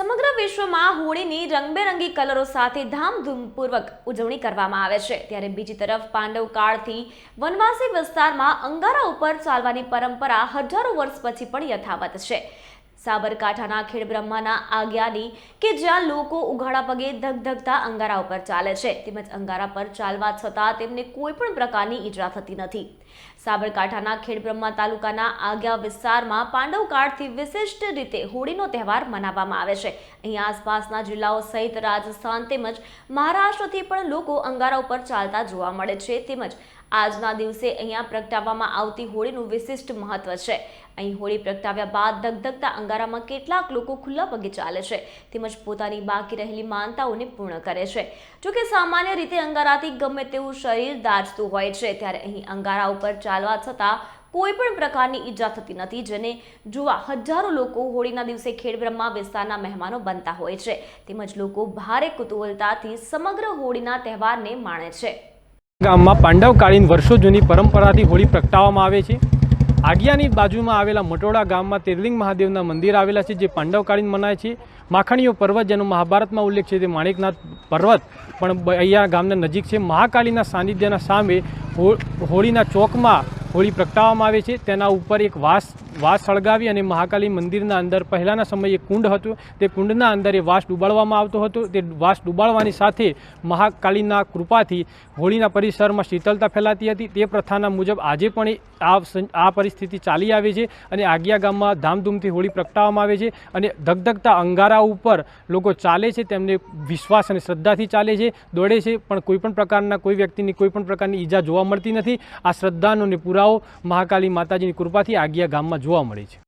સમગ્ર વિશ્વમાં હોળીની રંગબેરંગી કલરો સાથે ધામધૂમપૂર્વક ઉજવણી કરવામાં આવે છે. ત્યારે બીજી તરફ પાંડવ કાળથી વનવાસી વિસ્તારમાં અંગારા ઉપર ચાલવાની પરંપરા હજારો વર્ષ પછી પણ યથાવત છે. સાબરકાંઠાના ખેડબ્રહ્માના આજ્ઞાની કે જ્યાં લોકો ઉઘાડા પગે ધગધગતા અંગારા ઉપર ચાલે છે. તેમજ અંગારા પર ચાલવા છતાં તેમને કોઈ પણ પ્રકારની ઈજા થતી નથી. સાબરકાંઠાના ખેડબ્રહ્મા તાલુકાના આગ્યા વિસ્તારમાં પાંડવ કાળથી વિશિષ્ટ રીતે હોળીનો તહેવાર મનાવવામાં આવે છે. અહીં આસપાસના જિલ્લાઓ સહિત રાજસ્થાન તેમજ મહારાષ્ટ્રથી પણ લોકો અંગારા ઉપર ચાલતા જોવા મળે છે. તેમજ આજના દિવસે અહીંયા પ્રગટાવવામાં આવતી હોળીનું વિશિષ્ટ મહત્વ છે. અહીં હોળી પ્રગટાવ્યા બાદ ધગધગતા અંગારામાં કેટલાક લોકો ખુલ્લા પગે ચાલે છે, તેમજ પોતાની બાકી રહેલી માનતાઓને પૂર્ણ કરે છે. જોકે સામાન્ય રીતે અંગારાથી ગમે તેવું શરીર દાજતું હોય છે, ત્યારે અહીં અંગારા ઉપર ચાલવા છતાં કોઈ પણ પ્રકારની ઈજા થતી નથી, જેને જોવા હજારો લોકો હોળીના દિવસે ખેડબ્રહ્મા વિસ્તારના મહેમાનો બનતા હોય છે. તેમજ લોકો ભારે કુતૂહલતાથી સમગ્ર હોળીના તહેવારને માણે છે. ગામમાં પાંડવકાળીન વર્ષો જૂની પરંપરાથી હોળી પ્રગટાવવામાં આવે છે. આગિયાની બાજુમાં આવેલા મટોડા ગામમાં તેરલિંગ મહાદેવના મંદિર આવેલા છે, જે પાંડવકાળીન મનાય છે. માખણીઓ પર્વત, જેનો મહાભારતમાં ઉલ્લેખ છે, તે માણેકનાથ પર્વત, પણ અહીંયા ગામના નજીક છે. મહાકાળીના સાનિધ્યના સામે હોળીના ચોકમાં હોળી પ્રગટાવવામાં આવે છે. તેના ઉપર એક વાસ વાસ સળગાવી અને મહાકાલી મંદિરના અંદર પહેલાંના સમયે કુંડ હતું. તે કુંડના અંદર એ વાસ ડૂબાડવામાં આવતો હતો. તે વાસ ડૂબાડવાની સાથે મહાકાલીના કૃપાથી હોળીના પરિસરમાં શીતલતા ફેલાતી હતી. તે પ્રથાના મુજબ આજે પણ આ પરિસ્થિતિ ચાલી આવે છે અને આગિયા ગામમાં ધામધૂમથી હોળી પ્રગટાવવામાં આવે છે અને ધગધગતા અંગારા ઉપર લોકો ચાલે છે. તેમને વિશ્વાસ અને શ્રદ્ધાથી ચાલે છે, દોડે છે, પણ કોઈપણ પ્રકારના કોઈ વ્યક્તિની કોઈપણ પ્રકારની ઈજા જોવા મળતી નથી. આ શ્રદ્ધાનો અને પુરાવો મહાકાલી માતાજીની કૃપાથી આગિયા ગામમાં જોવા મળે છે